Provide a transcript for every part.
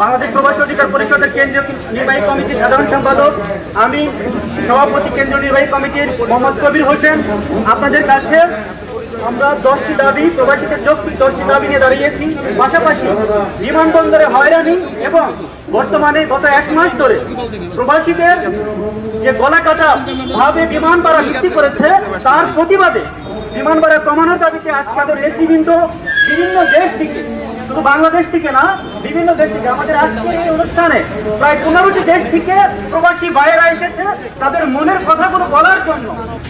বাংলাদেশ প্রবাসী অধিকার পরিষদের কেন্দ্রীয় নির্বাহী কমিটির সাধারণ সম্পাদক, আমি সভাপতি কেন্দ্রীয় নির্বাহী কমিটির মোহাম্মদ কবির হোসেন। আপনাদের কাছে আমরা দশটি দাবি, প্রবাসীদের যৌক্তিক দশটি দাবি নিয়ে দাঁড়িয়েছি। পাশাপাশি বিমানবন্দরে হয়রানি এবং বর্তমানে গত এক মাস ধরে প্রবাসীদের যে গলা কাটা ভাবে বিমান ভাড়া বৃদ্ধি করেছে, তার প্রতিবাদে বিমান ভাড়া কমানোর দাবিতে আজকে আমাদের নেতৃবৃন্দ বিভিন্ন দেশ থেকে শুধু বাংলাদেশ থেকে না, বিভিন্ন দেশ থেকে। আমাদের আজকের এই অনুষ্ঠানে প্রায় পনেরোটি দেশ থেকে প্রবাসী বাইরা এসেছে। তাদের মনের কথাগুলো বলার জন্য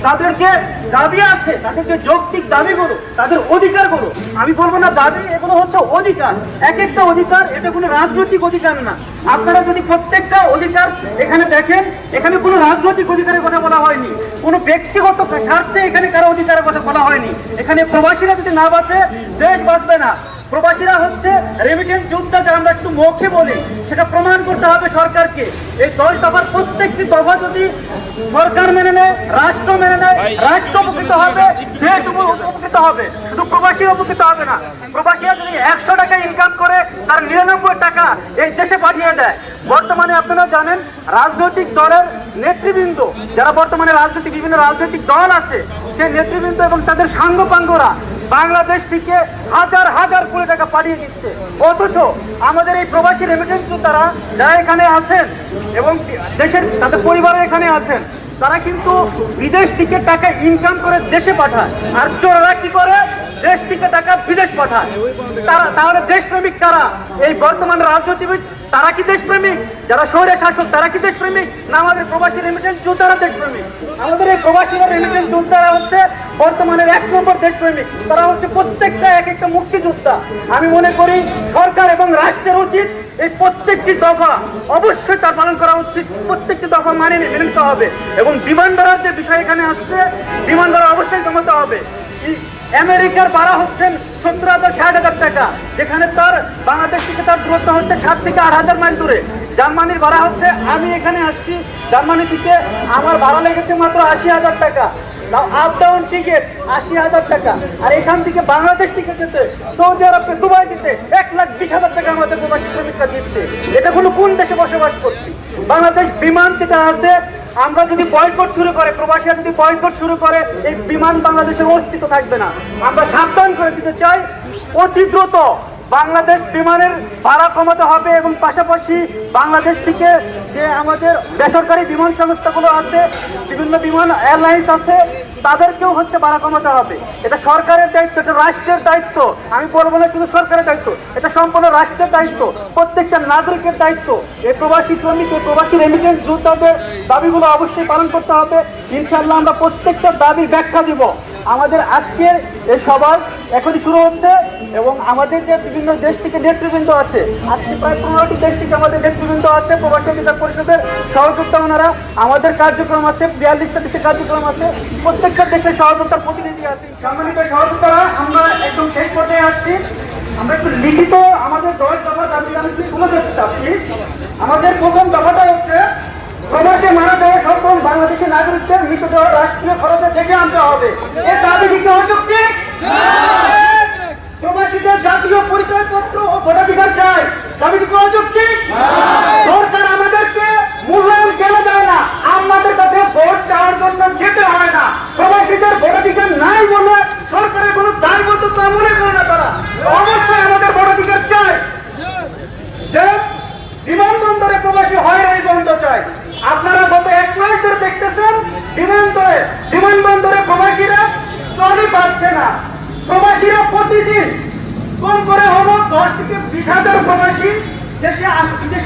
তাদের যে দাবি আছে, তাদের যে যৌক্তিক দাবিগুলো, তাদের অধিকারগুলো। আমি বলব না দাবি, এগুলো হচ্ছে অধিকার। এক একটা অধিকার, এটা কোনো রাজনৈতিক অধিকার না। আপনারা যদি প্রত্যেকটা অধিকার এখানে দেখেন, এখানে কোনো রাজনৈতিক অধিকারের কথা বলা হয়নি। কোনো ব্যক্তিগত স্বার্থে এখানে কারও অধিকারের কথা বলা হয়নি। এখানে প্রবাসীরা যদি না বাঁচে, দেশ বাঁচবে না। প্রবাসীরা হচ্ছে রেমিটেন্স যোদ্ধা যা আমরা একটু মুখে বলি সেটা প্রমাণ করতে হবে সরকারকে। এই দশ দফার প্রত্যেকটি দফা যদি সরকার মেনে নেয় রাষ্ট্র মেনে নেয় রাষ্ট্র উপকৃত হবে দেশ উপকৃত হবে শুধু প্রবাসী উপকৃত হবে না। প্রবাসীরা যদি একশো টাকা ইনকাম করে তার নিরানব্বই টাকা এই দেশে পাঠিয়ে দেয়। বর্তমানে আপনারা জানেন রাজনৈতিক দলের নেতৃবৃন্দ যারা বর্তমানে রাজনৈতিক বিভিন্ন রাজনৈতিক দল আছে সেই নেতৃবৃন্দ এবং তাদের সাঙ্গপাঙ্গরা বাংলাদেশ থেকে হাজার হাজার কোটি টাকা পাঠিয়ে দিচ্ছে। অথচ আমাদের এই প্রবাসী রেমিটেন্স তারা যারা এখানে আছেন এবং দেশের, তাদের পরিবারের এখানে আছেন, তারা কিন্তু বিদেশ থেকে টাকা ইনকাম করে দেশে পাঠায়। আর চোররা কি করে? দেশ থেকে টাকা বিদেশ পাঠায়। তারা, তাহলে দেশপ্রেমিক কারা? এই বর্তমান রাজনীতিবিদ তারা কি দেশপ্রেমিক? যারা শহরে শাসক, তারা কি দেশপ্রেমিক? না আমাদের প্রবাসী রেমিটেন্স যোদ্ধারা দেশপ্রেমিক। আমাদের এই প্রবাসী রেমিটেন্স যোদ্ধারা হচ্ছে বর্তমানের এক নম্বর দেশপ্রেমিক। তারা হচ্ছে প্রত্যেকটা এক একটা মুক্তিযোদ্ধা। আমি মনে করি সরকার এবং রাষ্ট্রের উচিত এই প্রত্যেকটি দফা অবশ্যই তার পালন করা উচিত। প্রত্যেকটি দফা মানে মেনে নিতে হবে। এবং বিমান ভাড়ার যে বিষয় এখানে আসছে, বিমান ভাড়া অবশ্যই জমাতে হবে। আমেরিকার ভাড়া হচ্ছেন সত্তর হাজার, ষাট হাজার টাকা। যেখানে তার বাংলাদেশ থেকে তার দূরত্ব হচ্ছে সাত থেকে আট হাজার মাইল দূরে। জার্মানির ভাড়া হচ্ছে, আমি এখানে আসছি, জার্মানি থেকে আমার ভাড়া লেগেছে মাত্র আশি হাজার টাকা। আপ ডাউন টিকিট আশি হাজার টাকা। আর এখান থেকে বাংলাদেশ থেকে যেতে সৌদি আরবে দুবাই যেতে এক লাখ বিশ হাজার টাকা আমাদের প্রবাসী শ্রমিকরা দিচ্ছে। এটা কোনো কোন দেশে বসবাস করছি? বাংলাদেশ বিমান যেটা আছে আমরা যদি বয়কট শুরু করে প্রবাসীরা যদি বয়কট শুরু করে, এই বিমান বাংলাদেশের অস্তিত্ব থাকবে না। আমরা সাবধান করে দিতে চাই, অতি দ্রুত। বাংলাদেশ বিমানের ভাড়া কমাতে হবে এবং পাশাপাশি বাংলাদেশ থেকে যে আমাদের বেসরকারি বিমান সংস্থাগুলো আছে, বিভিন্ন বিমান এয়ারলাইন্স আছে, তাদেরকেও হচ্ছে ভাড়া কমাতে হবে। এটা সরকারের দায়িত্ব, এটা রাষ্ট্রের দায়িত্ব। আমি বলব না শুধু সরকারের দায়িত্ব, এটা সম্পূর্ণ রাষ্ট্রের দায়িত্ব। প্রত্যেকটা নাগরিকের দায়িত্ব। এই প্রবাসী শ্রমিক, এই প্রবাসী রেমিটেন্স যোদ্ধাদের দাবিগুলো অবশ্যই পালন করতে হবে। ইনশাল্লাহ আমরা প্রত্যেকটা দাবির ব্যাখ্যা দিব। আমাদের আজকের এই সভা এখনই শুরু হচ্ছে এবং আমাদের যে বিভিন্ন দেশ থেকে নেতৃবৃন্দ আছে, আজকে প্রায় পনেরোটি দেশ থেকে আমাদের নেতৃবৃন্দ আছে, প্রবাসী অধিকার পরিষদের সহযোগিতা ওনারা, আমাদের কার্যক্রম আছে, বিয়াল্লিশটা দেশের কার্যক্রম আছে, প্রত্যেকটা দেশের সহযোগিতার প্রতিনিধি আছে। সম্মানিত সহযোগিতারা আমরা একদম শেষ পর্যায়ে আসছি। আমরা একটু লিখিত আমাদের দশ দফা দাবি আমি তুলে ধরতে চাচ্ছি। আমাদের প্রথম দফাটা হচ্ছে, প্রবাসে মারা যাওয়া সকল বাংলাদেশের নাগরিকদের মৃতদেহ রাষ্ট্রীয় খরচে দেখে আনতে হবে। এ দাবি দিতে অযৌক্তিক? প্রবাসীদের জাতীয় পরিচয়পত্র ও ভোটাধিকার চাই। দাবি করা অযৌক্তিক সরকার আমাদেরকে মূল্যায়ন কেন দেয় না আমাদের কাছে ভোট চাওয়ার জন্য যেতে হয় না প্রবাসীদের ভোটাধিকার নাই বলে সরকারের কোনো দায়বদ্ধতা মনে করে না তারা অবশ্যই আমাদের ভোটাধিকার চাই যে বিমানবন্দরে প্রবাসী হয়রানি বন্ধ চাই আপনারা গত এক মাস ধরে দেখতেছেন বিমানবন্দরে বিমানবন্দরে প্রবাসীরা ট্রলি পাচ্ছে না প্রবাসীরা প্রতিদিন কম করে হলো দশ থেকে বিশ হাজার প্রবাসী দেশে আস- বিদেশে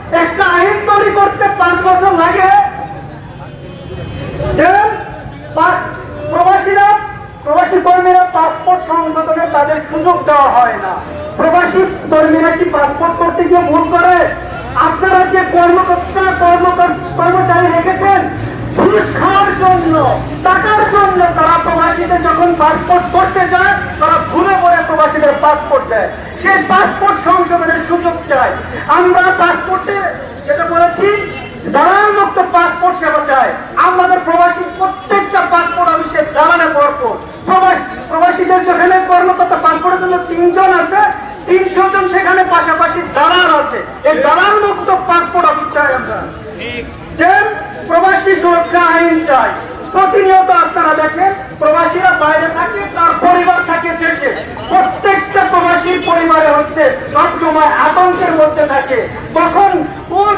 একটা আইন তৈরি করতে পাঁচ বছর লাগে। প্রবাসীরা, প্রবাসী কর্মীরা পাসপোর্ট সংশোধনের তাদের সুযোগ দেওয়া হয় না। প্রবাসী কর্মীরা কি পাসপোর্ট করতে গিয়ে ভুল করে? আপনারা যে কর্মকর্তা, কর্মকর- কর্মচারী রেখেছেন, ঘুষ খাওয়ার জন্য, টাকার জন্য তারা প্রবাসীদের যখন পাসপোর্ট করতে যায় তারা ভুলে করে প্রবাসীদের দেয় সেই পাসপোর্ট সংশোধনের সুযোগ চাই। আমরা পাসপোর্টে যেটা বলেছি, দালাল মুক্ত পাসপোর্ট সেবা চাই। আমাদের প্রবাসী প্রত্যেকটা পাসপোর্ট অফিসে দালালে প্রবাস- প্রবাসীদের যেখানে কর্মকর্তা পাসপোর্টের জন্য তিনজন আছে, তিনশো জন সেখানে পাশাপাশি দালাল আছে। এই দালাল মুক্ত পাসপোর্ট অফিস চাই আমরা। প্রবাসী সুরক্ষা আইন চাই। প্রতিনিয়ত আপনারা দেখেন, প্রবাসীরা বাইরে থাকে, তার পরিবার থাকে দেশে। প্রত্যেকটা হচ্ছে সবসময় আতঙ্কের মধ্যে থাকে। কখন কোন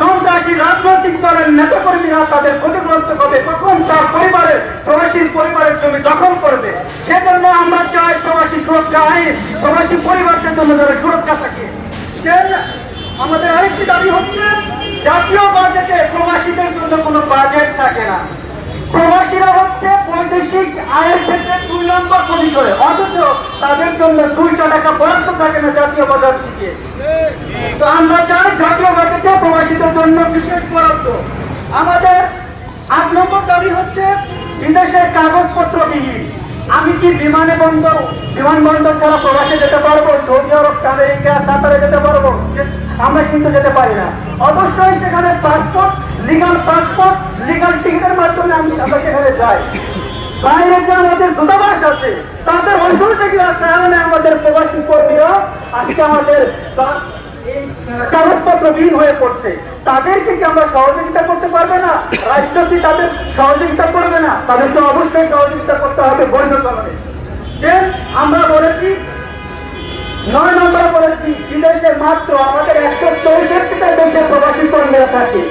সন্ত্রাসী রাজনৈতিক দলের নেতাকর্মীরা তাদের ক্ষতিগ্রস্ত হবে কখন তার পরিবারের প্রবাসীর পরিবারের জমি দখল করবে। সেজন্য আমরা চাই প্রবাসী সুরক্ষা আইন, প্রবাসী পরিবারদের জন্য যারা সুরক্ষা থাকে। আমাদের আরেকটি দাবি হচ্ছে জাতীয় বাজেটে প্রবাসীদের জন্য কোনো বাজেট থাকে না। প্রবাসীরা হচ্ছে বৈদেশিক আয়ের ক্ষেত্রে দুই নম্বর পরিসরে। অথচ তাদের জন্য দুইটা টাকা বরাদ্দ থাকে না জাতীয় বাজার থেকে। তো আমরা চাই জাতীয় বাজেটে প্রবাসীদের জন্য বিশেষ বরাদ্দ। আমাদের আট নম্বর দাবি হচ্ছে বিদেশের কাগজপত্র বিহীন আমি কি বিমানে বন্দর বিমানবন্দর ছাড়া প্রবাসে যেতে পারব? সৌদি আরব, আমেরিকা, কাতারে যেতে পারব? আমরা কিন্তু যেতে পারি না। অবশ্যই সেখানে পাসপোর্ট লিগাল পাসপোর্ট লিগাল টিকিটের মাধ্যমে আমি আমরা সেখানে যাই। বাইরে যে আমাদের দূতাবাস আছে, তাদের অসুবিধা কারণে আমাদের প্রবাসী কর্মীরা আজকে আমাদের কাগজপত্র বিহীন হয়ে পড়ছে। তাদেরকে কি আমরা সহযোগিতা করতে পারবে না? রাষ্ট্র কি তাদের সহযোগিতা করবে না? তাদেরকে অবশ্যই সহযোগিতা করতে হবে বৈধ কারণে। যে আমরা বলেছি নয় নম্বরে বলেছি, বিদেশে মাত্র আমাদের একশো চৌষট্টিটা দেশে প্রবাসী কর্মীরা থাকে।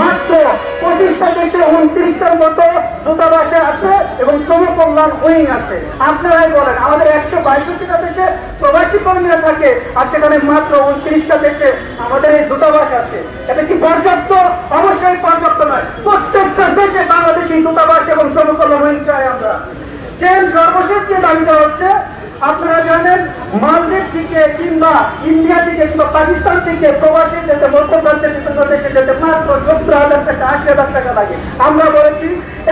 মাত্র পঁচিশটা দেশে উনত্রিশটার মতো দূতাবাসে আছে এবং শ্রম কল্যাণ উইং আছে। আপনারাই বলেন, আমাদের একশো বাইষট্টিটা দেশে প্রবাসী কর্মীরা থাকে আর সেখানে মাত্র উনত্রিশটা দেশে আমাদের এই দূতাবাস আছে। এটা কি পর্যাপ্ত? অবশ্যই পর্যাপ্ত নয়। প্রত্যেকটা দেশে বাংলাদেশি দূতাবাস এবং শ্রম কল্যাণ উইং চাই আমরা। সর্বশেষ যে দাবিটা হচ্ছে আপনারা জানেন, মালদ্বীপ থেকে কিংবা ইন্ডিয়া থেকে কিংবা পাকিস্তান থেকে প্রবাসী যেতে মধ্যপ্রাচ্যের বিভিন্ন যেতে মাত্র সত্তর হাজার টাকা, আশি হাজার টাকা লাগে। আমরা বলেছি,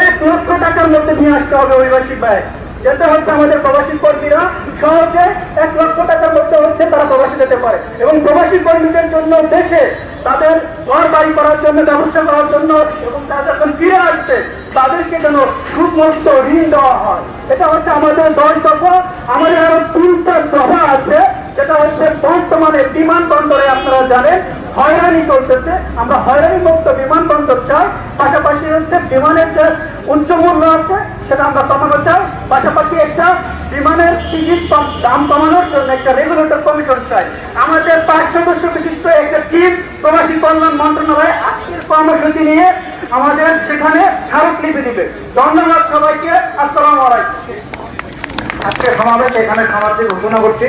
এক লক্ষ টাকার মধ্যে নিয়ে আসতে হবে অভিবাসী ব্যয় যেটা হচ্ছে আমাদের প্রবাসী কর্মীরা, সহজে এক লক্ষ টাকার মধ্যে হচ্ছে তারা প্রবাসী যেতে পারে। এবং প্রবাসী কর্মীদের জন্য দেশে তাদের ঘর বাড়ি করার জন্য, ব্যবসা করার জন্য, এবং তারা যখন ফিরে আসছে তাদেরকে যেন সুমুক্ত ঋণ দেওয়া হয়। এটা হচ্ছে আমাদের দশ দফা আমাদের আরও তিনটা দফা আছে। যেটা হচ্ছে বর্তমানে বিমানবন্দরে আপনারা জানেন, হয়রানি চলতেছে। আমরা হয়রানি মুক্ত বিমানবন্দর চাই। পাশাপাশি হচ্ছে বিমানের যে উচ্চ মূল্য আছে, সেটা আমরা কমানো চাই। পাশাপাশি একটা বিমানের টিকিট দাম কমানোর জন্য একটা রেগুলেটর কমিশন চাই। আমাদের পাঁচ সদস্য বিশিষ্ট একটা টিম প্রবাসী কল্যাণ মন্ত্রণালয় কর্মসূচি নিয়ে আমাদের সেখানে স্মারকলিপি দিবে। ধন্যবাদ সবাইকে। আসসালাম আলাইকুম। আজকে সমাবেশ এখানে সমাপ্তি ঘোষণা করছি।